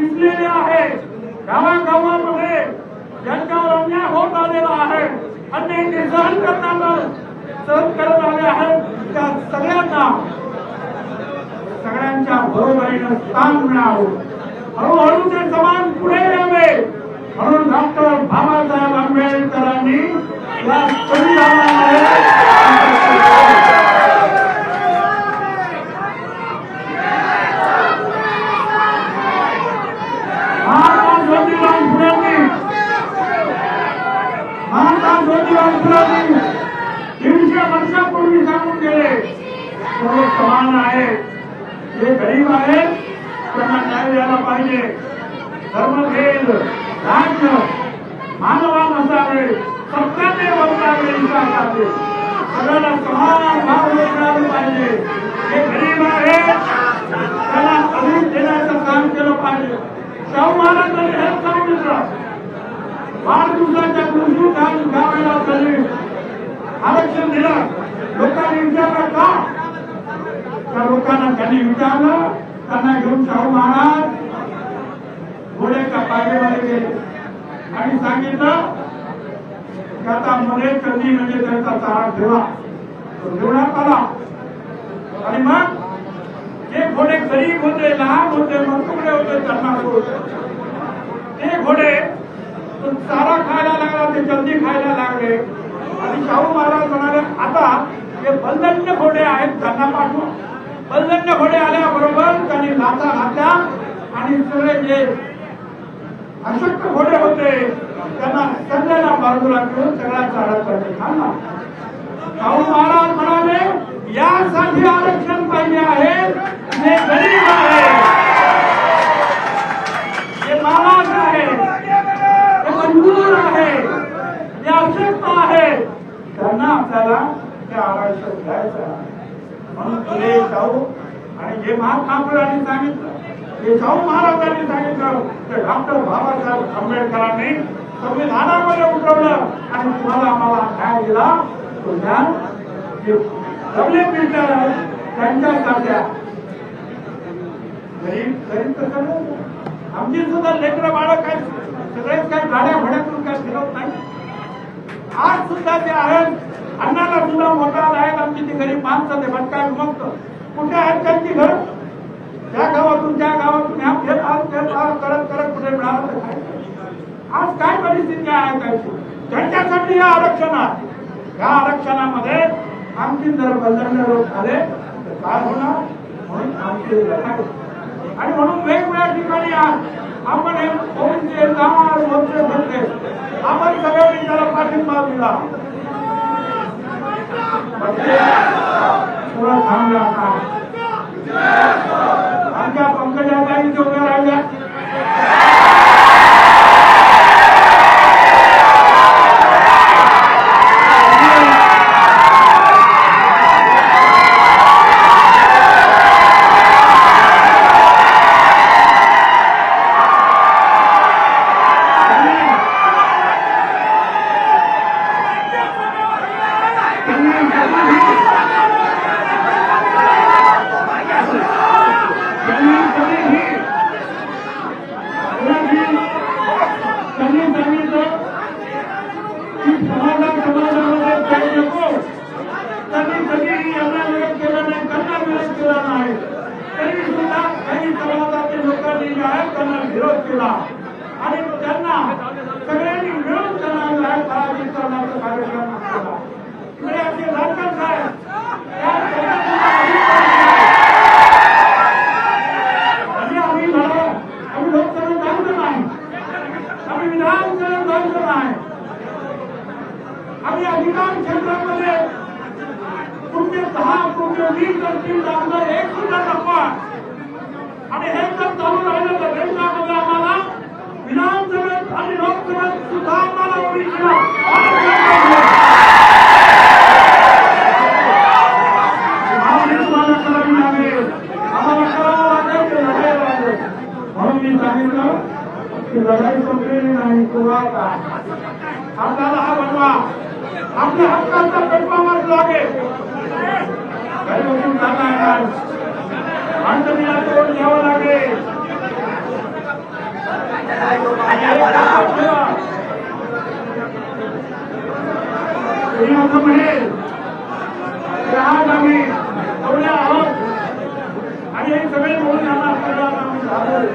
पिसलेले आहे. गावागावामध्ये ज्यांच्यावर अन्याय होत आलेला आहे अन्याय ते सहन करताना सहन करत आले आहेत त्या सगळ्यांना सगळ्यांच्या बरोबरीनं स्थान मिळावं. हळूहळू ते समान पुढे यावे. म्हणून डॉक्टर बाबासाहेब आंबेडकरांनी या संविधानामध्ये महात्मा ज्योतिराव फुलेंनी महात्मा ज्योतिराव दीडशे वर्षापूर्वी सांगून गेले. सर्व समान आहेत जे गरीब आहेत त्यांना न्याय द्यायला पाहिजे. धर्मभेद राज्य मानवान असावे. सत्याने वर्तावे असावे सगळ्यांना समान भाव मिळालं पाहिजे. जे गरीब आहेत. त्यांना अधिक देण्याचं काम केलं पाहिजे. शाहू वाढदिवसाच्या दिवशी काल गावाला त्यांनी आरक्षण दिलं. लोकांनी विचारलं का? त्या लोकांना त्यांनी विचारलं त्यांना घेऊन शाहू महाराज. घोड्याच्या पायरीमध्ये गेले. आणि सांगितलं की आता मध्ये कधी म्हणजे त्यांचा चारा ठेवा तो ठेवण्यात आला. आणि मग जे घोडे गरीब होते लहान होते मरतुकडे होते त्यांना होते ते घोडे तो चारा खायला लागला ते जल्दी होते आणि शाहू महाराज म्हणाले आता जे बलदंड घोडे आहेत त्यांना पाठवा बलदंड घोडे आल्याबरोबर त्यांनी लाथा घातल्या आणि सगळे जे अशक्त घोडे होते त्यांना सगळ्यांना बाजूला घेऊन सगळ्या चारा खाल्ला. शाहू महाराज म्हणाले यासाठी आरक्षण पाहिजे आहे जे गरीब आहे जे मागास आहे जे मजबूर आहे जे अशक्त आहे त्यांना आपल्याला ते आरक्षण म्हणून फुले जाऊ आणि जे महात्मा फुलांनी सांगितलं ते शाहू महाराजांनी सांगितलं ते डॉक्टर बाबासाहेब आंबेडकरांनी संविधानामध्ये उतरवलं आणि तुम्हाला आम्हाला न्याय दिला तो न्याय जे दबले मिळणार आहेत त्यांच्यासारख्या गरीब गरीब तर सगळे आमची सुद्धा लेकरं बाळ काय सगळेच काय गाड्या भड्यातून काय फिरवत नाही आज सुद्धा ते आहेत. अण्णाला सुद्धा मोठा आहेत आमची गरीब माणसं ते भटकाय मग कुठे आहेत त्यांची घर? त्या गावातून त्या गावातून ह्या फेर आज फेर आज करत करत कुठे मिळालं तर काय? आज काय परिस्थिती आहे त्यांची त्यांच्यासाठी हे आरक्षण आहे या आरक्षणामध्ये आणखी जर बदलणे लोक झाले तर काय होणार? म्हणून आमची आणि म्हणून वेगवेगळ्या ठिकाणी आज आपण हे ओबीसी दहा मोर्चे भरले. आपण सगळ्यांनी त्याला पाठिंबा दिला. त्यांनी सांगितलं की समाधान समाजामध्ये काही नको. त्यांनी कधीही यांना विरोध केला नाही त्यांना विरोध केला नाही. तरी सुद्धा काही समाजातील लोकांनी जे आहे त्यांना विरोध केला. आणि त्यांना सगळ्यांनी मिळून त्यांना जो आहे पराजित करण्याचा केला इकडे आमचे लाडकर साहेब त्या सगळ्यांना आणि आम्ही लढा आम्ही लोकसभेत जायचं नाही आम्ही विधानसभेत आहे. आणि अधिकार क्षेत्रामध्ये तुमचे दहा तुमचे वीस असतील तर एक सुद्धा नफा नाही पुरावा आम्हाला हा बनवा आपल्या हक्काचा परफॉर्मन्स लागेल. काही तोंड घ्यावं लागेल असं म्हणेल दहा जागी एवढ्या आहोत. आणि हे सगळे म्हणून आम्हाला आपल्याला झालं